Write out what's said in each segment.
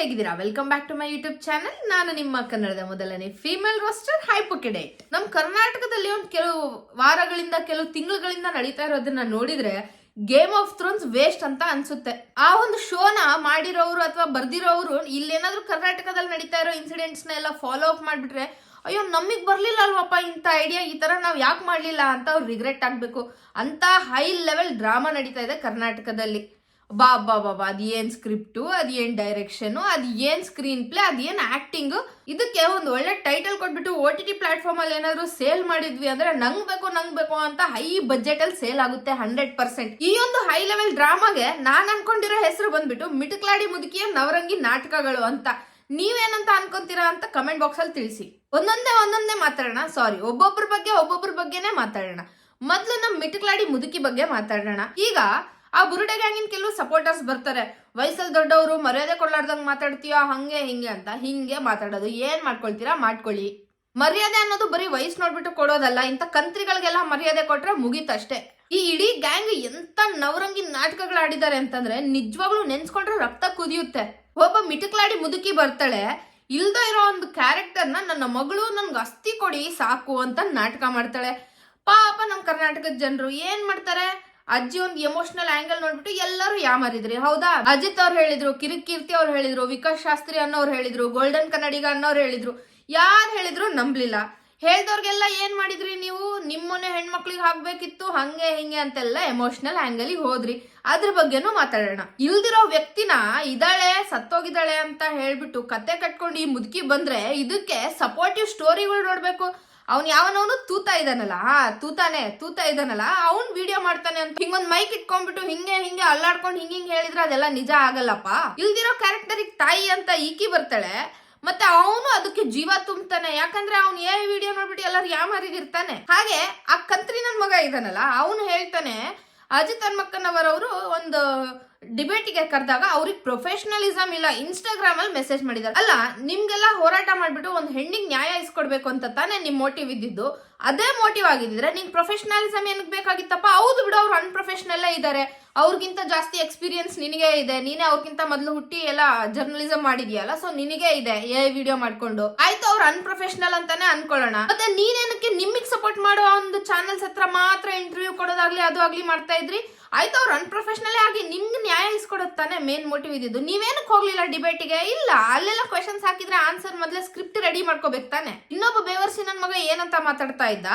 ಹೇಗಿದ್ದೀರಾ? Welcome back to my YouTube channel ನಾನು ನಿಮ್ಮ ಕನ್ನಡದ ಮೊದಲನೇ ಫೀಮೇಲ್ ರೋಸ್ಟರ್ ಹೈಪೋಕೆಡೇಟ್ ನಮ್ಮ ಕರ್ನಾಟಕದಲ್ಲಿ ಒಂದು ಕೆಲವು ವಾರಗಳಿಂದ, ಕೆಲವು ತಿಂಗಳುಗಳಿಂದ ನಡೀತಾ ಇರೋದನ್ನ ನೋಡಿದ್ರೆ ಗೇಮ್ ಆಫ್ ಥ್ರೋನ್ಸ್ ವೇಸ್ಟ್ ಅಂತ ಅನ್ಸುತ್ತೆ. ಆ ಒಂದು ಶೋನ ಮಾಡಿರೋರು ಅಥವಾ ಬರ್ದಿರೋರು ಇಲ್ಲೇನಾದ್ರೂ ಕರ್ನಾಟಕದಲ್ಲಿ ನಡೀತಾ ಇರೋ ಇನ್ಸಿಡೆಂಟ್ಸ್ನ ಎಲ್ಲ ಫಾಲೋ ಅಪ್ ಮಾಡಿಬಿಟ್ರೆ, ಅಯ್ಯೋ ನಮಗ್ ಬರ್ಲಿಲ್ಲ ಅಲ್ವಪ್ಪ ಇಂಥ ಐಡಿಯಾ ಈ ತರ ನಾವು ಯಾಕೆ ಮಾಡ್ಲಿಲ್ಲ? ಅಂತ ಅವ್ರು ರಿಗ್ರೆಟ್ ಆಗ್ಬೇಕು. ಅಂತ ಹೈ ಲೆವೆಲ್ ಡ್ರಾಮಾ ನಡೀತಾ ಇದೆ ಕರ್ನಾಟಕದಲ್ಲಿ. ಬಾ ಬಾ ಬಾ ಅದ್ ಏನ್ ಸ್ಕ್ರಿಪ್ಟು ಅದ್ ಏನ್ ಡೈರೆಕ್ಷನ್ ಅದ್ ಏನ್ ಸ್ಕ್ರೀನ್ ಪ್ಲೇ ಅದ್ ಏನ್ ಆಕ್ಟಿಂಗ್ ಇದಕ್ಕೆ ಒಂದು ಒಳ್ಳೆ ಟೈಟಲ್ ಕೊಟ್ಬಿಟ್ಟು ಓ ಟಿ ಟಿ ಪ್ಲಾಟ್ಫಾರ್ಮ್ ಅಲ್ಲಿ ಏನಾದ್ರು ಸೇಲ್ ಮಾಡಿದ್ವಿ ಅಂದ್ರೆ ನಂಗ್ ಬೇಕು ನಂಗ್ ಬೇಕು ಅಂತ ಹೈ ಬಜೆಟ್ ಅಲ್ಲಿ ಸೇಲ್ ಆಗುತ್ತೆ ಹಂಡ್ರೆಡ್ ಪರ್ಸೆಂಟ್ ಈ ಒಂದು ಹೈ ಲೆವೆಲ್ ಡ್ರಾಮಾಗೆ ನಾನು ಅನ್ಕೊಂಡಿರೋ ಹೆಸರು ಬಂದ್ಬಿಟ್ಟು ಮಿಟುಕ್ಲಾಡಿ ಮುದುಕಿಯ ನವರಂಗಿ ನಾಟಕಗಳು ಅಂತ. ನೀವೇನಂತ ಅನ್ಕೊಂತೀರಾ ಅಂತ ಕಮೆಂಟ್ ಬಾಕ್ಸ್ ಅಲ್ಲಿ ತಿಳಿಸಿ. ಒಂದೊಂದೇ ಒಂದೊಂದೇ ಮಾತಾಡೋಣ. ಸಾರಿ ಒಬ್ಬೊಬ್ಬರ ಬಗ್ಗೆ ಒಬ್ಬೊಬ್ಬರ ಬಗ್ಗೆನೇ ಮಾತಾಡೋಣ. ಮೊದಲು ನಮ್ಮ ಮಿಟುಕ್ಲಾಡಿ ಮುದುಕಿ ಬಗ್ಗೆ ಮಾತಾಡೋಣ. ಈಗ ಆ ಬುರುಡೆ ಗ್ಯಾಂಗಿನ ಕೆಲವು ಸಪೋರ್ಟರ್ಸ್ ಬರ್ತಾರೆ. ವಯಸ್ಸಲ್ಲಿ ದೊಡ್ಡವರು ಮರ್ಯಾದೆ ಕೊಡ್ಲಾರ್ದಂಗ್ ಮಾತಾಡ್ತೀಯಾ ಹಂಗೆ ಹಿಂಗೆ ಅಂತ ಹಿಂಗೆ ಮಾತಾಡೋದು. ಏನ್ ಮಾಡ್ಕೊಳ್ತೀರಾ? ಮಾಡ್ಕೊಳ್ಳಿ. ಮರ್ಯಾದೆ ಅನ್ನೋದು ಬರೀ ವಯಸ್ಸು ನೋಡ್ಬಿಟ್ಟು ಕೊಡೋದಲ್ಲ, ಇಂಥ ಕಂತ್ರಿಗಳಿಗೆಲ್ಲ ಮರ್ಯಾದೆ ಕೊಟ್ರೆ ಮುಗೀತಷ್ಟೇ. ಈ ಇಡೀ ಗ್ಯಾಂಗ್ ಎಂತ ನವರಂಗಿ ನಾಟಕಗಳು ಆಡಿದ್ದಾರೆ ಅಂತಂದ್ರೆ ನಿಜವಾಗ್ಲೂ ನೆನ್ಸ್ಕೊಂಡ್ರೆ ರಕ್ತ ಕುದಿಯುತ್ತೆ. ಒಬ್ಬ ಮಿಟಕ್ಲಾಡಿ ಮುದುಕಿ ಬರ್ತಾಳೆ, ಇಲ್ದೇ ಇರೋ ಒಂದು ಕ್ಯಾರೆಕ್ಟರ್ನ ನನ್ನ ಮಗಳು ನನ್ಗೆ ಅಸ್ತಿ ಕೊಡಿ ಸಾಕು ಅಂತ ನಾಟಕ ಮಾಡ್ತಾಳೆ. ಪಾಪ ನಮ್ಮ ಕರ್ನಾಟಕದ ಜನರು ಏನ್ ಮಾಡ್ತಾರೆ? ಅಜ್ಜಿ ಒಂದು ಎಮೋಷನಲ್ ಆಂಗಲ್ ನೋಡ್ಬಿಟ್ಟು ಎಲ್ಲರೂ ಯಾಮಾರಿದ್ರಿ ಹೌದಾ? ಅಜಿತ್ ಅವ್ರು ಹೇಳಿದ್ರು ಕಿರಿಕ್ ಕೀರ್ತಿ ಅವ್ರು ಹೇಳಿದ್ರು, ವಿಕಾಸ್ ಶಾಸ್ತ್ರಿ ಅನ್ನೋರು ಹೇಳಿದ್ರು ಗೋಲ್ಡನ್ ಕನ್ನಡಿಗ ಅನ್ನೋರು ಹೇಳಿದ್ರು. ಯಾರು ಹೇಳಿದ್ರು ನಂಬ್ಲಿಲ್ಲ. ಹೇಳ್ದವ್ರಿಗೆಲ್ಲ ಏನ್ ಮಾಡಿದ್ರಿ ನೀವು? ನಿಮ್ಮನೆ ಹೆಣ್ಮಕ್ಳಿಗೆ ಹಾಕ್ಬೇಕಿತ್ತು, ಹಂಗೆ ಹಿಂಗೆ ಅಂತೆಲ್ಲ ಎಮೋಷನಲ್ ಆಂಗಲ್ ಹೋದ್ರಿ. ಅದ್ರ ಬಗ್ಗೆನೂ ಮಾತಾಡೋಣ. ಇಲ್ದಿರೋ ವ್ಯಕ್ತಿನ ಇದಾಳೆ, ಸತ್ತೋಗಿದ್ದಾಳೆ ಅಂತ ಹೇಳ್ಬಿಟ್ಟು ಕತೆ ಕಟ್ಕೊಂಡು ಈ ಮುದುಕಿ ಬಂದ್ರೆ ಇದಕ್ಕೆ ಸಪೋರ್ಟಿವ್ ಸ್ಟೋರಿಗಳು ನೋಡ್ಬೇಕು. ಅವ್ನ್ ಯಾವನವನು ತೂತ ಇದಾನಲ್ಲ ಹಾ ತೂತಾನೆ, ತೂತ ಇದಾನಲ್ಲ ಅವ್ನು ವಿಡಿಯೋ ಮಾಡ್ತಾನೆ ಅಂತ ಹಿಂಗೊಂದ್ ಮೈಕ್ ಇಟ್ಕೊಂಡ್ಬಿಟ್ಟು ಹಿಂಗೆ ಹಿಂಗೆ ಅಲ್ಲಾಡ್ಕೊಂಡು ಹಿಂಗೆ ಹಿಂಗೆ ಹೇಳಿದ್ರೆ ಅದೆಲ್ಲ ನಿಜ ಆಗಲ್ಲಪ್ಪ? ಇಲ್ದಿರೋ ಕ್ಯಾರೆಕ್ಟರಿಗೆ ತಾಯಿ ಅಂತ ಈಕಿ ಬರ್ತಾಳೆ, ಮತ್ತೆ ಅವನು ಅದಕ್ಕೆ ಜೀವ ತುಂಬ್ತಾನೆ. ಯಾಕಂದ್ರೆ ಅವ್ನು ಏ ವಿಡಿಯೋ ನೋಡ್ಬಿಟ್ಟು ಎಲ್ಲರೂ ಇರ್ತಾನೆ. ಹಾಗೆ ಆ ಕಂತ್ರಿ ಮಗ ಇದಾನಲ್ಲ ಅವನು ಹೇಳ್ತಾನೆ, ಅಜಿತ್ ಹನ್ಮಕ್ಕನವರವರು ಒಂದು ಡಿಬೇಟಿಗೆ ಕರೆದಾಗ ಅವ್ರಿಗೆ ಪ್ರೊಫೆಷನಲಿಸಮ್ ಇಲ್ಲ ಇನ್ಸ್ಟಾಗ್ರಾಮ್ ಅಲ್ಲಿ ಮೆಸೇಜ್ ಮಾಡಿದ್ದಾರೆ. ಅಲ್ಲ, ನಿಮ್ಗೆಲ್ಲ ಹೋರಾಟ ಮಾಡ್ಬಿಟ್ಟು ಒಂದು ಹೆಣ್ಣಿಗೆ ನ್ಯಾಯ ಇಸ್ಕೊಡ್ಬೇಕು ಅಂತ ತಾನೇ ನಿಮ್ ಮೋಟಿವ್ ಇದ್ದಿದ್ದು. ಅದೇ ಮೋಟಿವ್ ಆಗಿದ್ರೆ ನಿನ್ ಪ್ರೊಫೆಷನಲಿಸಮ್ ಏನಕ್ಕೆ ಬೇಕಾಗಿತ್ತಪ್ಪ? ಹೌದು ಬಿಡು, ಅವ್ರು ಅನ್ಪ್ರೊಫೆಷನಲ್ಲೇ ಇದ್ದಾರೆ ಅವ್ರಿಗಿಂತ ಜಾಸ್ತಿ ಎಕ್ಸ್ಪೀರಿಯನ್ಸ್ ನಿನಗೆ ಇದೆ. ನೀನೇ ಅವ್ರಿಗಿಂತ ಮೊದಲು ಹುಟ್ಟಿ ಎಲ್ಲ ಜರ್ನಲಿಸಂ ಮಾಡಿದ್ಯಲ್ಲ ಸೊ ನಿನಗೆ ಇದೆ ಏ ವಿಡಿಯೋ ಮಾಡ್ಕೊಂಡು. ಆಯ್ತು, ಅವ್ರು ಅನ್ಪ್ರೊಫೆಷನಲ್ ಅಂತಾನೆ ಅನ್ಕೊಳ್ಳೋಣ. ಮತ್ತೆ ನೀನೇನಕ್ಕೆ ನಿಮಗೆ ಸಪೋರ್ಟ್ ಮಾಡೋ ಒಂದು ಚಾನೆಲ್ಸ್ ಹತ್ರ ಮಾತ್ರ ಇಂಟರ್ವ್ಯೂ ಕೊಡೋದಾಗ್ಲಿ, ಅದು ಆಗ್ಲಿ ಮಾಡ್ತಾ ಇದ್ರಿ? ಆಯ್ತು, ಅವ್ರು ಅನ್ಪ್ರೊಫೆಷನಲ್ ಆಗಿ ನಿಮ್ಗೆ ನ್ಯಾಯ ಇಸ್ಕೊಡೋದು ತಾನೇ ಮೇನ್ ಮೋಟಿವ್ ಇದ್ದಿದ್ದು. ನೀವೇನಕ್ಕೆ ಹೋಗ್ಲಿಲ್ಲ ಡಿಬೇಟಿಗೆ ಇಲ್ಲ, ಅಲ್ಲೆಲ್ಲ ಕ್ವೆಶನ್ಸ್ ಹಾಕಿದ್ರೆ ಆನ್ಸರ್ ಮೊದಲೇ ಸ್ಕ್ರಿಪ್ಟ್ ರೆಡಿ ಮಾಡ್ಕೋಬೇಕು ತಾನೆ. ಇನ್ನೊಬ್ಬ ಬೇವರ್ಸಿ ನನ್ನ ಮಗ ಏನಂತ ಮಾತಾಡ್ತಾ ಇದ್ದ?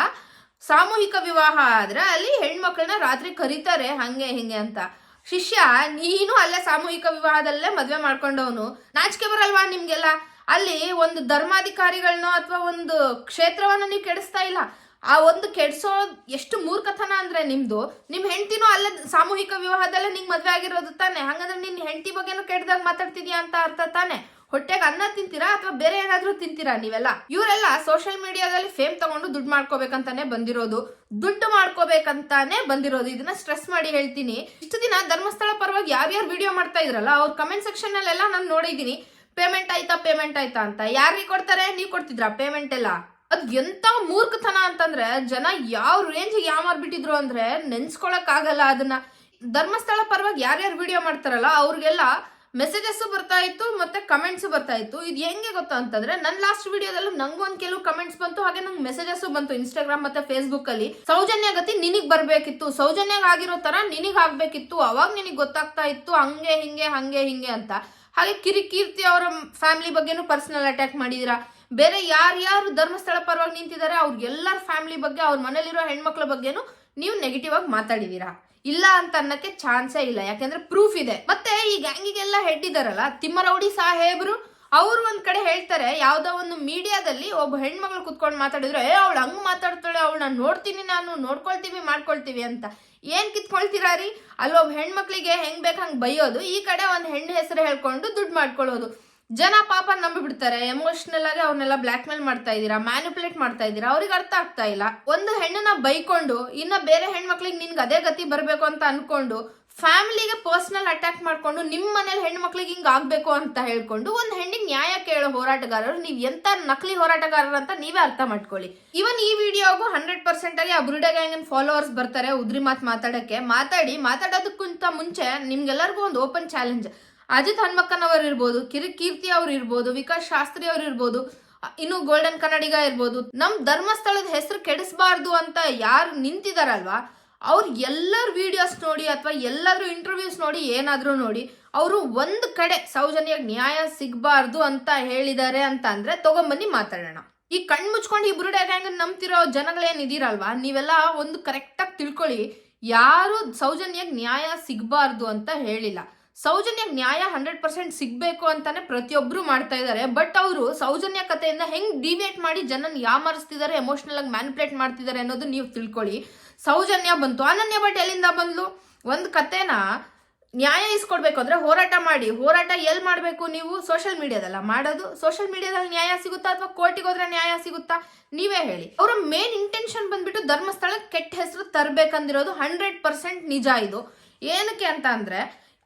ಸಾಮೂಹಿಕ ವಿವಾಹ ಆದ್ರೆ ಅಲ್ಲಿ ಹೆಣ್ಮಕ್ಳನ್ನ ರಾತ್ರಿ ಕರೀತಾರೆ, ಹಂಗೆ ಹಿಂಗೆ ಅಂತ. ಶಿಷ್ಯ, ನೀನು ಅಲ್ಲೇ ಸಾಮೂಹಿಕ ವಿವಾಹದಲ್ಲೇ ಮದ್ವೆ ಮಾಡ್ಕೊಂಡವನು. ನಾಚಿಕೆ ಬರಲ್ವಾ ನಿಮ್ಗೆಲ್ಲ? ಅಲ್ಲಿ ಒಂದು ಧರ್ಮಾಧಿಕಾರಿಗಳನ್ನೋ ಅಥವಾ ಒಂದು ಕ್ಷೇತ್ರವನ್ನ ನೀವು ಕೆಡಿಸ್ತಾ ಇಲ್ಲ. ಆ ಒಂದು ಕೆಡ್ಸೋ ಎಷ್ಟು ಮೂರ್ಖತನ ಅಂದ್ರೆ ನಿಮ್ದು. ನಿಮ್ ಹೆಂಡತಿನೂ ಅಲ್ಲ ಸಾಮೂಹಿಕ ವಿವಾಹದಲ್ಲೇ ನಿಂಗೆ ಮದ್ವೆ ಆಗಿರೋದು ತಾನೆ. ಹಂಗಂದ್ರೆ ನಿನ್ನ ಹೆಂಡತಿ ಬಗ್ಗೆನೂ ಕೆಟ್ಟದಾಗ ಮಾತಾಡ್ತಿದ್ಯಾ ಅಂತ ಅರ್ಥ ತಾನೆ. ಹೊಟ್ಟೆಗೆ ಅನ್ನ ತಿಂತೀರಾ ಅಥವಾ ಬೇರೆ ಏನಾದರೂ ತಿಂತೀರಾ ನೀವೆಲ್ಲ? ಇವರೆಲ್ಲ ಸೋಷಿಯಲ್ ಮೀಡಿಯಾದಲ್ಲಿ ಫೇಮ್ ತಗೊಂಡು ದುಡ್ಡು ಮಾಡ್ಕೋಬೇಕಂತಾನೆ ಬಂದಿರೋದು. ದುಡ್ಡು ಮಾಡ್ಕೋಬೇಕಂತಾನೆ ಬಂದಿರೋದು. ಇದನ್ನ ಸ್ಟ್ರೆಸ್ ಮಾಡಿ ಹೇಳ್ತೀನಿ. ಇಷ್ಟು ದಿನ ಧರ್ಮಸ್ಥಳ ಪರವಾಗಿ ಯಾರ್ಯಾರು ವಿಡಿಯೋ ಮಾಡ್ತಾ ಇದ್ರಲ್ಲ, ಅವ್ರ ಕಮೆಂಟ್ ಸೆಕ್ಷನ್ ನಾನು ನೋಡಿದೀನಿ ಪೇಮೆಂಟ್ ಆಯ್ತಾ ಪೇಮೆಂಟ್ ಆಯ್ತಾ ಅಂತ. ಯಾರಿಗೆ ಕೊಡ್ತಾರೆ? ನೀವು ಕೊಡ್ತಿದ್ರಾ? ಪೇಮೆಂಟ್ ಎಲ್ಲ? ಅದ್ ಎಂತ ಮೂರ್ಖತನ ಅಂತಂದ್ರೆ ಜನ ಯಾವ ರೇಂಜ್ ಯಾಮಾರ್ಬಿಟ್ಟಿದ್ರು ಅಂದ್ರೆ ನೆನ್ಸ್ಕೊಳಕ್ ಆಗಲ್ಲ ಅದನ್ನ. ಧರ್ಮಸ್ಥಳ ಪರವಾಗಿ ಯಾರ್ಯಾರು ವಿಡಿಯೋ ಮಾಡ್ತಾರಲ್ಲ, ಅವ್ರಿಗೆಲ್ಲ ಮೆಸೇಜಸ್ ಬರ್ತಾ ಇತ್ತು ಮತ್ತೆ ಕಮೆಂಟ್ಸ್ ಬರ್ತಾ ಇತ್ತು. ಇದು ಹೆಂಗೆ ಗೊತ್ತಾ ಅಂತಂದ್ರೆ ನನ್ನ ಲಾಸ್ಟ್ ವಿಡಿಯೋದಲ್ಲೂ ಒಂದು ಕೆಲವು ಕಮೆಂಟ್ಸ್ ಬಂತು, ಹಾಗೆ ನಂಗೆ ಮೆಸೇಜಸ್ ಬಂತು ಇನ್ಸ್ಟಾಗ್ರಾಮ್ ಮತ್ತೆ ಫೇಸ್ಬುಕ್ ಅಲ್ಲಿ. ಸೌಜನ್ಯ ಗತಿ ನಿನಗ್ ಬರ್ಬೇಕಿತ್ತು. ಸೌಜನ್ಯ ಆಗಿರೋ ತರ ನಿನಗ್ ಆಗ್ಬೇಕಿತ್ತು. ಅವಾಗ ನಿನಗ್ ಗೊತ್ತಾಗ್ತಾ ಇತ್ತು, ಹಂಗೆ ಹಿಂಗೆ ಹಂಗೆ ಹಿಂಗೆ ಅಂತ. ಹಾಗೆ ಕಿರಿಕೀರ್ತಿ ಅವರ ಫ್ಯಾಮಿಲಿ ಬಗ್ಗೆನೂ ಪರ್ಸನಲ್ ಅಟ್ಯಾಕ್ ಮಾಡಿದೀರಾ? ಬೇರೆ ಯಾರ್ಯಾರು ಧರ್ಮಸ್ಥಳ ಪರವಾಗಿ ನಿಂತಿದ್ದಾರೆ ಅವ್ರಿಗೆಲ್ಲರ ಫ್ಯಾಮಿಲಿ ಬಗ್ಗೆ, ಅವ್ರ ಮನೇಲಿರೋ ಹೆಣ್ಮಕ್ಳ ಬಗ್ಗೆನೂ ನೀವು ನೆಗೆಟಿವ್ ಆಗಿ ಮಾತಾಡಿದೀರಾ? ಇಲ್ಲ ಅಂತ ಅನ್ನಕ್ಕೆ ಚಾನ್ಸೇ ಇಲ್ಲ. ಯಾಕೆಂದ್ರೆ ಪ್ರೂಫ್ ಇದೆ. ಮತ್ತೆ ಈ ಗ್ಯಾಂಗಿಗೆಲ್ಲ ಹೆಡ್ ಇದಾರಲ್ಲ ತಿಮ್ಮರೌಡಿ ಸಾಹೇಬ್ರು, ಅವ್ರು ಒಂದ್ ಕಡೆ ಹೇಳ್ತಾರೆ, ಯಾವ್ದೋ ಒಂದು ಮೀಡಿಯಾದಲ್ಲಿ ಒಬ್ಬ ಹೆಣ್ಮಗಳು ಕುತ್ಕೊಂಡು ಮಾತಾಡಿದ್ರು, ಏ, ಅವಳು ಹಂಗ್ ಮಾತಾಡ್ತಾಳೆ, ಅವಳನ್ನ ನೋಡ್ತೀನಿ ನಾನು, ನೋಡ್ಕೊಳ್ತೀವಿ, ಮಾಡ್ಕೊಳ್ತೀವಿ ಅಂತ. ಏನ್ ಕಿತ್ಕೊಳ್ತೀರಾ ರೀ? ಅಲ್ಲೊಬ್ಬ ಹೆಣ್ಮಕ್ಳಿಗೆ ಹೆಂಗ್ ಬೇಕು ಹಂಗ್ ಬೈಯೋದು. ಈ ಕಡೆ ಒಂದ್ ಹೆಣ್ಣು ಹೆಸರು ಹೇಳ್ಕೊಂಡು ದುಡ್ಡು ಮಾಡ್ಕೊಳ್ಳೋದು ಜನ ಪಾಪ ನಂಬಿ ಬಿಡ್ತಾರೆ ಎಮೋಷನಲ್ ಆಗಿ ಅವ್ರನ್ನೆಲ್ಲ ಬ್ಲಾಕ್ ಮೇಲ್ ಮಾಡ್ತಾ ಇದೀರಾ ಮ್ಯಾನಿಪುಲೇಟ್ ಮಾಡ್ತಾ ಇದೀರಾ ಅವ್ರಿಗೆ ಅರ್ಥ ಆಗ್ತಾ ಇಲ್ಲ. ಒಂದು ಹೆಣ್ಣನ್ನ ಬೈಕೊಂಡು, ಇನ್ನ ಬೇರೆ ಹೆಣ್ಮಕ್ಳಿಗೆ ನಿನ್ಗೆ ಅದೇ ಗತಿ ಬರಬೇಕು ಅಂತ ಅನ್ಕೊಂಡು ಫ್ಯಾಮಿಲಿಗೆ ಪರ್ಸನಲ್ ಅಟ್ಯಾಕ್ ಮಾಡ್ಕೊಂಡು ನಿಮ್ಮ ಮನೇಲಿ ಹೆಣ್ಮಕ್ಳಿಗೆ ಹಿಂಗೆ ಆಗ್ಬೇಕು ಅಂತ ಹೇಳ್ಕೊಂಡು, ಒಂದು ಹೆಣ್ಣಿಗೆ ನ್ಯಾಯ ಕೇಳೋ ಹೋರಾಟಗಾರರು, ನೀವು ಎಂತ ನಕಲಿ ಹೋರಾಟಗಾರರು ಅಂತ ನೀವೇ ಅರ್ಥ ಮಾಡ್ಕೊಳ್ಳಿ. ಇವನ್ ಈ ವಿಡಿಯೋಗೂ ಹಂಡ್ರೆಡ್ ಪರ್ಸೆಂಟ್ ಆಗಿ ಆ ಬುರುಡೆ ಗ್ಯಾಂಗ್ ಫಾಲೋವರ್ಸ್ ಬರ್ತಾರೆ, ಉದ್ರಿ ಮಾತ್ ಮಾತಾಡಕ್ಕೆ. ಮಾತಾಡಿ, ಮಾತಾಡೋದಕ್ಕಿಂತ ಮುಂಚೆ ನಿಮ್ಗೆಲ್ಲರಿಗೂ ಒಂದು ಓಪನ್ ಚಾಲೆಂಜ್ ಅಜಿತ್ ಹನ್ಮಕ್ಕನವರು ಇರ್ಬೋದು ಕಿರಿ ಕೀರ್ತಿ ಅವ್ರು ಇರ್ಬೋದು, ವಿಕಾಸ್ ಶಾಸ್ತ್ರಿ ಅವರು ಇರ್ಬೋದು ಇನ್ನು ಗೋಲ್ಡನ್ ಕನ್ನಡಿಗ ಇರ್ಬೋದು. ನಮ್ ಧರ್ಮಸ್ಥಳದ ಹೆಸರು ಕೆಡಿಸಬಾರ್ದು ಅಂತ ಯಾರು ನಿಂತಿದಾರಲ್ವಾ? ಅವ್ರು ಎಲ್ಲರ ವಿಡಿಯೋಸ್ ನೋಡಿ ಅಥವಾ ಎಲ್ಲಾದ್ರೂ ಇಂಟರ್ವ್ಯೂಸ್ ನೋಡಿ ಏನಾದರೂ ನೋಡಿ, ಅವರು ಒಂದು ಕಡೆ ಸೌಜನ್ಯ ನ್ಯಾಯ ಸಿಗಬಾರ್ದು ಅಂತ ಹೇಳಿದ್ದಾರೆ ಅಂತ ಅಂದ್ರೆ ತಗೊಂಬನ್ನಿ ಮಾತಾಡೋಣ. ಈ ಕಣ್ ಮುಚ್ಕೊಂಡು ಈ ಬುರುಡೆ ಗ್ಯಾಂಗ್ ನಂಬ್ತಿರೋ ಜನಗಳೇನಿದ್ದೀರಲ್ವಾ ನೀವೆಲ್ಲ ಒಂದು ಕರೆಕ್ಟಾಗಿ ತಿಳ್ಕೊಳ್ಳಿ. ಯಾರು ಸೌಜನ್ಯಕ್ಕೆ ನ್ಯಾಯ ಸಿಗಬಾರ್ದು ಅಂತ ಹೇಳಿಲ್ಲ. ಸೌಜನ್ಯಗ್ ನ್ಯಾಯ ಹಂಡ್ರೆಡ್ ಪರ್ಸೆಂಟ್ ಸಿಗ್ಬೇಕು ಅಂತಾನೆ ಪ್ರತಿಯೊಬ್ರು ಮಾಡ್ತಾ ಇದ್ದಾರೆ. ಬಟ್ ಅವರು ಸೌಜನ್ಯ ಕಥೆಯಿಂದ ಹೆಂಗ್ ಡಿವಿಯೇಟ್ ಮಾಡಿ ಜನನ್ ಯಾಮರಿಸ್ತಿದ್ದಾರೆ ಎಮೋಷನಲ್ ಆಗಿ ಮ್ಯಾನಿಪುಲೇಟ್ ಮಾಡ್ತಿದ್ದಾರೆ ಅನ್ನೋದು ನೀವು ತಿಳ್ಕೊಳ್ಳಿ. ಸೌಜನ್ಯ ಬಂತು. ಅನನ್ಯ ಬಟ್ ಎಲ್ಲಿಂದ ಬಂದ್ಲು? ಒಂದು ಕತೆನ ನ್ಯಾಯ ಇಸ್ಕೊಡ್ಬೇಕು ಅಂದ್ರೆ ಹೋರಾಟ ಮಾಡಿ. ಹೋರಾಟ ಎಲ್ಲಿ ಮಾಡಬೇಕು ನೀವು? ಸೋಷಿಯಲ್ ಮೀಡಿಯಾದಲ್ಲ ಮಾಡೋದು ಸೋಷಿಯಲ್ ಮೀಡಿಯಾದಲ್ಲಿ ನ್ಯಾಯ ಸಿಗುತ್ತಾ ಅಥವಾ ಕೋರ್ಟಿಗೆ ಹೋದ್ರೆ ನ್ಯಾಯ ಸಿಗುತ್ತಾ? ನೀವೇ ಹೇಳಿ. ಅವರ ಮೇನ್ ಇಂಟೆನ್ಷನ್ ಬಂದ್ಬಿಟ್ಟು ಧರ್ಮಸ್ಥಳಕ್ಕೆ ಕೆಟ್ಟ ಹೆಸರು ತರಬೇಕಂದಿರೋದು ಹಂಡ್ರೆಡ್ ಪರ್ಸೆಂಟ್ ನಿಜ ಇದು. ಏನಕ್ಕೆ ಅಂತ ಅಂದ್ರೆ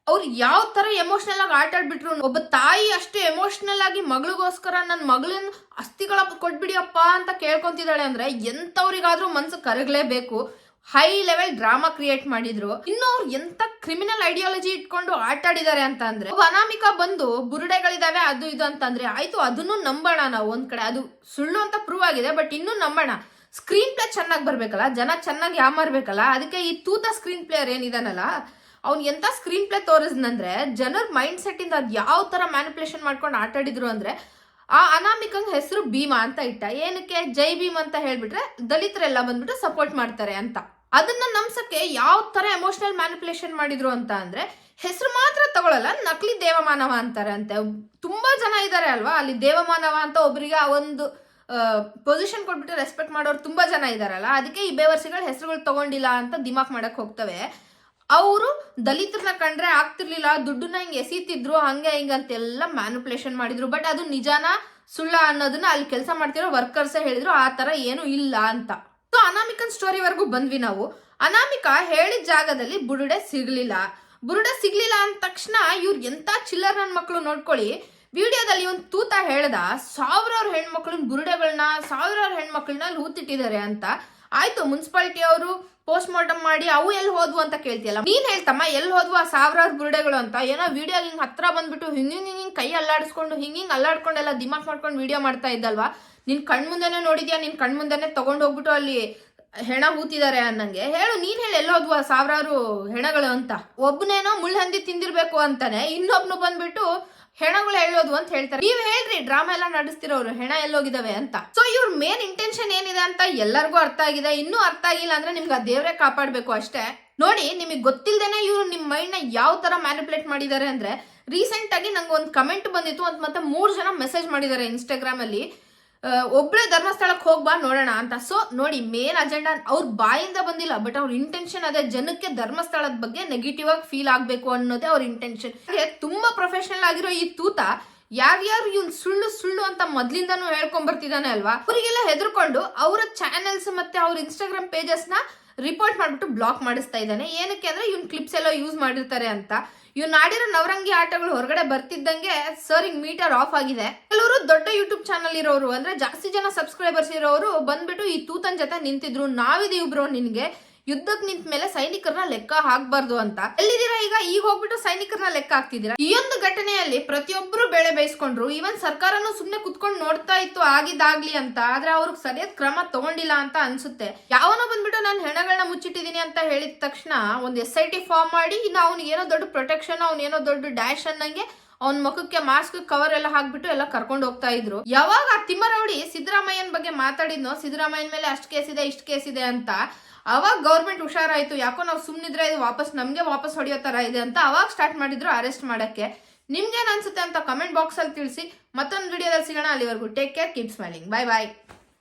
ಅವ್ರು ಯಾವ ತರ ಎಮೋಷನಲ್ ಆಗಿ ಆಟ ಆಡ್ಬಿಟ್ರು ಒಬ್ಬ ತಾಯಿ ಅಷ್ಟು ಎಮೋಷನಲ್ ಆಗಿ ಮಗಳಿಗೋಸ್ಕರ ನನ್ನ ಮಗಳನ್ನ ಅಸ್ಥಿಗಳ ಕೊಟ್ಬಿಡಿಯಪ್ಪ ಅಂತ ಕೇಳ್ಕೊಂತಿದ್ದಾಳೆ ಅಂದ್ರೆ ಎಂತವ್ರಿಗಾದ್ರೂ ಮನ್ಸು ಕರಗಲೇಬೇಕು. ಹೈ ಲೆವೆಲ್ ಡ್ರಾಮಾ ಕ್ರಿಯೇಟ್ ಮಾಡಿದ್ರು. ಇನ್ನು ಅವ್ರು ಎಂತ ಕ್ರಿಮಿನಲ್ ಐಡಿಯಾಲಜಿ ಇಟ್ಕೊಂಡು ಆಟ ಆಡಿದ್ದಾರೆ ಅಂತ ಅಂದ್ರೆ ಅನಾಮಿಕಾ ಬಂದು ಬುರುಡೆಗಳಿದಾವೆ ಅದು ಇದು ಅಂತಂದ್ರೆ ಆಯ್ತು, ಅದನ್ನು ನಂಬೋಣ ನಾವು ಒಂದ್ ಕಡೆ. ಅದು ಸುಳ್ಳು ಅಂತ ಪ್ರೂವ್ ಆಗಿದೆ ಬಟ್ ಇನ್ನೂ ನಂಬೋಣ. ಸ್ಕ್ರೀನ್ ಪ್ಲೇ ಚೆನ್ನಾಗಿ ಬರ್ಬೇಕಲ್ಲ, ಜನ ಚೆನ್ನಾಗಿ ಯಾಮಾರ್ಬೇಕಲ್ಲ ಅದಕ್ಕೆ ಈ ತೂತ ಸ್ಕ್ರೀನ್ ಪ್ಲೇಯರ್ ಏನಿದಾನಲ್ಲ ಅವ್ನ್ ಎಂಥ ಸ್ಕ್ರೀನ್ ಪ್ಲೇ ತೋರಿಸ್ದಂದ್ರೆ ಜನರ ಮೈಂಡ್ ಸೆಟ್ಟಿಂದ ಅದು ಯಾವ ಥರ ಮ್ಯಾನಿಪುಲೇಷನ್ ಮಾಡ್ಕೊಂಡು ಆಟಾಡಿದ್ರು ಅಂದರೆ ಅಂದ್ರೆ, ಆ ಅನಾಮಿಕಂಗ್ ಹೆಸರು ಭೀಮಾ ಅಂತ ಇಟ್ಟ. ಏನಕ್ಕೆ? ಜೈ ಭೀಮ್ ಅಂತ ಹೇಳಿಬಿಟ್ರೆ, ದಲಿತರೆಲ್ಲ ಬಂದ್ಬಿಟ್ಟು ಸಪೋರ್ಟ್ ಮಾಡ್ತಾರೆ ಅಂತ. ಅದನ್ನ ನಮ್ಸಕ್ಕೆ ಯಾವ ಥರ ಎಮೋಷನಲ್ ಮ್ಯಾನಿಪುಲೇಷನ್ ಮಾಡಿದ್ರು ಅಂತ ಅಂದರೆ, ಹೆಸರು ಮಾತ್ರ ತಗೊಳ್ಳಲ್ಲ ನಕಲಿ ದೇವಮಾನವ ಅಂತಾರೆ ಅಂತೆ. ತುಂಬ ಜನ ಇದ್ದಾರೆ ಅಲ್ವಾ? ಅಲ್ಲಿ ದೇವಮಾನವ ಅಂತ ಒಬ್ಬರಿಗೆ ಆ ಒಂದು ಪೊಸಿಷನ್ ಕೊಟ್ಬಿಟ್ಟು ರೆಸ್ಪೆಕ್ಟ್ ಮಾಡೋರು ತುಂಬ ಜನ ಇದ್ದಾರಲ್ಲ ಅದಕ್ಕೆ ಈ ಬೇವರ್ಸಿಗಳ ಹೆಸರುಗಳು ತಗೊಂಡಿಲ್ಲ ಅಂತ ದಿಮಾಕ್ ಮಾಡಕ್ಕೆ ಹೋಗ್ತವೆ. ಅವರು ದಲಿತರನ್ನ ಕಂಡ್ರೆ ಆಗ್ತಿರ್ಲಿಲ್ಲ, ದುಡ್ಡನ್ನ ಹಿಂಗೆ ಎಸೀತಿದ್ರು, ಹಂಗೆ ಹಿಂಗೆ ಅಂತೆಲ್ಲ ಮ್ಯಾನುಪ್ಲೇಷನ್ ಮಾಡಿದ್ರು. ಬಟ್ ಅದು ನಿಜಾನ, ಸುಳ್ಳ ಅನ್ನೋದನ್ನ ಅಲ್ಲಿ ಕೆಲಸ ಮಾಡ್ತಿರೋ ವರ್ಕರ್ಸ್ ಹೇಳಿದ್ರು, ಆ ತರ ಏನು ಇಲ್ಲ ಅಂತ. ಸೊ ಅನಾಮಿಕನ್ ಸ್ಟೋರಿವರೆಗೂ ಬಂದ್ವಿ ನಾವು. ಅನಾಮಿಕಾ ಹೇಳಿದ ಜಾಗದಲ್ಲಿ ಬುರುಡೆ ಸಿಗ್ಲಿಲ್ಲ. ಬುರುಡೆ ಸಿಗ್ಲಿಲ್ಲ ಅಂದ ತಕ್ಷಣ ಇವ್ರು ಎಂತ ಚಿಲ್ಲರ್ ನನ್ನ ಮಕ್ಕಳು ನೋಡ್ಕೊಳ್ಳಿ. ವಿಡಿಯೋದಲ್ಲಿ ಒಂದು ತೂತ ಹೇಳ್ದ, ಸಾವಿರಾರು ಹೆಣ್ಮಕ್ಳನ್ನ ಬುರುಡೆಗಳನ್ನ ಸಾವಿರಾರು ಹೆಣ್ಮಕ್ಳನ್ನ ಅಲ್ಲಿ ಹೂತಿಟ್ಟಿದ್ದಾರೆ ಅಂತ. ಆಯ್ತು, ಮುನ್ಸಿಪಾಲಿಟಿ ಅವರು ಪೋಸ್ಟ್ ಮಾರ್ಟಮ್ ಮಾಡಿ ಅವು ಎಲ್ಲಿ ಹೋದ್ವು ಅಂತ ಕೇಳ್ತಿಯಲ್ಲ? ನೀನ್ ಹೇಳ್ತಮ್ಮ, ಎಲ್ಲಿ ಹೋದ್ವು? ಆ ಸಾವಿರಾರು ಬುರುಡೆಗಳು ಅಂತ. ಏನೋ ವಿಡಿಯೋ ಹಿಂಗ್ ಹತ್ರ ಬಂದ್ಬಿಟ್ಟು ಹಿಂಗ್ ಹಿಂಗ್ ಹಿಂಗ್ ಕೈ ಅಲ್ಲಾಡಿಸ್ಕೊಂಡು, ಹಿಂಗ್ ಹಿಂಗ್ ಅಲ್ಲಾಡ್ಕೊಂಡೆಲ್ಲ ದಿಮಾಕ್ ಮಾಡ್ಕೊಂಡು ವಿಡಿಯೋ ಮಾಡ್ತಾ ಇದ್ದಲ್ವಾ? ನಿನ್ ಕಣ್ ಮುಂದೆನೆ ನೋಡಿದ್ಯಾ? ನಿನ್ ಕಣ್ ಮುಂದೆನೆ ತಗೊಂಡ್ ಹೋಗ್ಬಿಟ್ಟು ಅಲ್ಲಿ ಹೆಣ ಹೂತಿದ್ದಾರೆ ಅನ್ನಂಗೆ. ಹೇಳು, ನೀನ್ ಹೇಳಿ ಎಲ್ಲ ಹೋದ್ವು ಆ ಸಾವಿರಾರು ಹೆಣಗಳು ಅಂತ. ಒಬ್ಬನೇನೋ ಮುಳ್ಳಹಂದಿ ತಿಂದಿರ್ಬೇಕು ಅಂತಾನೆ, ಇನ್ನೊಬ್ನು ಬಂದ್ಬಿಟ್ಟು ಹೆಣಗಳು ಹೇಳೋದು ಅಂತ ಹೇಳ್ತಾರೆ. ನೀವ್ ಹೇಳ್ರಿ ಡ್ರಾಮಾ ಎಲ್ಲ ನಡೆಸ್ತಿರೋರು, ಹೆಣ ಎಲ್ಲೋಗಿದಾವೆ ಅಂತ. ಸೊ ಇವ್ರ ಮೇನ್ ಇಂಟೆನ್ಷನ್ ಏನಿದೆ ಅಂತ ಎಲ್ಲರಿಗೂ ಅರ್ಥ ಆಗಿದೆ. ಇನ್ನೂ ಅರ್ಥ ಆಗಿಲ್ಲ ಅಂದ್ರೆ ನಿಮ್ಗೆ ಆ ದೇವ್ರೆ ಕಾಪಾಡ್ಬೇಕು ಅಷ್ಟೇ. ನೋಡಿ, ನಿಮಗೆ ಗೊತ್ತಿಲ್ದೇನೆ ಇವ್ರು ನಿಮ್ ಮೈಂಡ್ನ ಯಾವ ತರ ಮ್ಯಾನಿಪುಲೇಟ್ ಮಾಡಿದ್ದಾರೆ ಅಂದ್ರೆ ರೀಸೆಂಟ್ ಆಗಿ ನಂಗೆ ಒಂದು ಕಮೆಂಟ್ ಬಂದಿತ್ತು. ಅಂತ ಮತ್ತೆ ಮೂರು ಜನ ಮೆಸೇಜ್ ಮಾಡಿದ್ದಾರೆ ಇನ್ಸ್ಟಾಗ್ರಾಮ್ ಅಲ್ಲಿ. ಆ, ಒಬ್ಳೆ ಧರ್ಮಸ್ಥಳಕ್ಕೆ ಹೋಗ್ಬಾ ನೋಡೋಣ ಅಂತ. ಸೊ ನೋಡಿ ಮೇನ್ ಅಜೆಂಡಾ ಅವ್ರ ಬಾಯಿಂದ ಬಂದಿಲ್ಲ ಬಟ್ ಅವ್ರ ಇಂಟೆನ್ಷನ್ ಅದೇ ಜನಕ್ಕೆ ಧರ್ಮಸ್ಥಳದ ಬಗ್ಗೆ ನೆಗೆಟಿವ್ ಆಗಿ ಫೀಲ್ ಆಗಬೇಕು ಅನ್ನೋದೇ ಅವ್ರ ಇಂಟೆನ್ಷನ್ ತುಂಬಾ ಪ್ರೊಫೆಷನಲ್ ಆಗಿರೋ ಈ ತೂತ ಯಾರ್ಯಾರು ಇವ್ನ್ ಸುಳ್ಳು ಸುಳ್ಳು ಅಂತ ಮೊದ್ಲಿಂದಾನು ಹೇಳ್ಕೊಂಡ್ ಬರ್ತಿದ್ದಾನೆ ಅಲ್ವಾ? ಅವರಿಗೆಲ್ಲ ಹೆದರ್ಕೊಂಡು ಅವರ ಚಾನೆಲ್ಸ್ ಮತ್ತೆ ಅವ್ರ ಇನ್ಸ್ಟಾಗ್ರಾಮ್ ಪೇಜಸ್ನ ರಿಪೋರ್ಟ್ ಮಾಡ್ಬಿಟ್ಟು ಬ್ಲಾಕ್ ಮಾಡಿಸ್ತಾ ಇದ್ದಾನೆ. ಏನಕ್ಕೆ ಅಂದ್ರೆ ಇವ್ನ ಕ್ಲಿಪ್ಸ್ ಎಲ್ಲ ಯೂಸ್ ಮಾಡಿರ್ತಾರೆ ಅಂತ. ಇವ್ನು ಆಡಿರೋ ನವರಂಗಿ ಆಟಗಳು ಹೊರಗಡೆ ಬರ್ತಿದ್ದಂಗೆ ಸರ್ ಹಿಂಗ್ ಮೀಟರ್ ಆಫ್ ಆಗಿದೆ. ಕೆಲವರು ದೊಡ್ಡ ಯೂಟ್ಯೂಬ್ ಚಾನಲ್ ಇರೋರು ಅಂದ್ರೆ ಜಾಸ್ತಿ ಜನ ಸಬ್ಸ್ಕ್ರೈಬರ್ಸ್ ಇರೋರು ಬಂದ್ಬಿಟ್ಟು ಈ ತೂತನ್ ಜೊತೆ ನಿಂತಿದ್ರು. ನಾವಿದೀವಿ ಇಬ್ರು ನಿನ್ಗೆ. ಯುದ್ಧಕ್ ನಿಂತ ಮೇಲೆ ಸೈನಿಕರನ್ನ ಲೆಕ್ಕ ಹಾಕ್ಬಾರ್ದು ಅಂತ. ಎಲ್ಲಿದ್ದೀರಾ ಈಗ? ಈಗ ಹೋಗ್ಬಿಟ್ಟು ಸೈನಿಕರನ್ನ ಲೆಕ್ಕ ಹಾಕ್ತಿದ್ದೀರಾ? ಈ ಒಂದು ಘಟನೆಯಲ್ಲಿ ಪ್ರತಿಯೊಬ್ರು ಬೆಳೆ ಬೇಯಿಸ್ಕೊಂಡ್ರು. ಈವನ್ ಸರ್ಕಾರನು ಸುಮ್ನೆ ಕುತ್ಕೊಂಡು ನೋಡ್ತಾ ಇತ್ತು ಆಗಿದಾಗ್ಲಿ ಅಂತ. ಆದ್ರೆ ಅವ್ರಿಗೆ ಸರಿಯಾದ ಕ್ರಮ ತಗೊಂಡಿಲ್ಲ ಅಂತ ಅನ್ಸುತ್ತೆ. ಯಾವನೋ ಬಂದ್ಬಿಟ್ಟು ನಾನು ಹೆಣಗಳನ್ನ ಮುಚ್ಚಿಟ್ಟಿದ್ದೀನಿ ಅಂತ ಹೇಳಿದ ತಕ್ಷಣ ಒಂದು ಎಸ್ ಐ ಟಿ ಫಾರ್ಮ್ ಮಾಡಿ, ಇನ್ನು ಅವ್ನಿಗೆ ಏನೋ ದೊಡ್ಡ ಪ್ರೊಟೆಕ್ಷನ್ ಅವ್ನ ಏನೋ ದೊಡ್ಡ ಡ್ಯಾಶ್ ಅನ್ನಂಗೆ ಅವ್ನ ಮುಖಕ್ಕೆ ಮಾಸ್ಕ್ ಕವರ್ ಎಲ್ಲ ಹಾಕ್ಬಿಟ್ಟು ಎಲ್ಲ ಕರ್ಕೊಂಡು ಹೋಗ್ತಾ ಇದ್ರು. ಯಾವಾಗ ಆ ತಿಮ್ಮರೌಡಿ ಸಿದ್ದರಾಮಯ್ಯನ ಬಗ್ಗೆ ಮಾತಾಡಿದ್ನೋ, ಸಿದ್ದರಾಮಯ್ಯನ ಮೇಲೆ ಅಷ್ಟು ಕೇಸ್ ಇದೆ, ಇಷ್ಟು ಕೇಸ್ ಇದೆ ಅಂತ ಅವಾಗ ಗೌರ್ಮೆಂಟ್ ಹುಷಾರಾಯ್ತು, ಯಾಕೋ ನಾವು ಸುಮ್ಮನಿದ್ರೆ ಇದು ವಾಪಸ್ ನಮಗೆ ವಾಪಸ್ ಹೊಡೆಯೋ ತರ ಇದೆ ಅಂತ ಅವಾಗ ಸ್ಟಾರ್ಟ್ ಮಾಡಿದ್ರು ಅರೆಸ್ಟ್ ಮಾಡಕ್ಕೆ. ನಿಮ್ಗೇನು ಅನ್ಸುತ್ತೆ ಅಂತ ಕಮೆಂಟ್ ಬಾಕ್ಸ್ ಅಲ್ಲಿ ತಿಳಿಸಿ, ಮತ್ತೊಂದು ವಿಡಿಯೋದಲ್ಲಿ ಸಿಗೋಣ, ಅಲ್ಲಿವರೆಗೂ. Take care keep smiling bye bye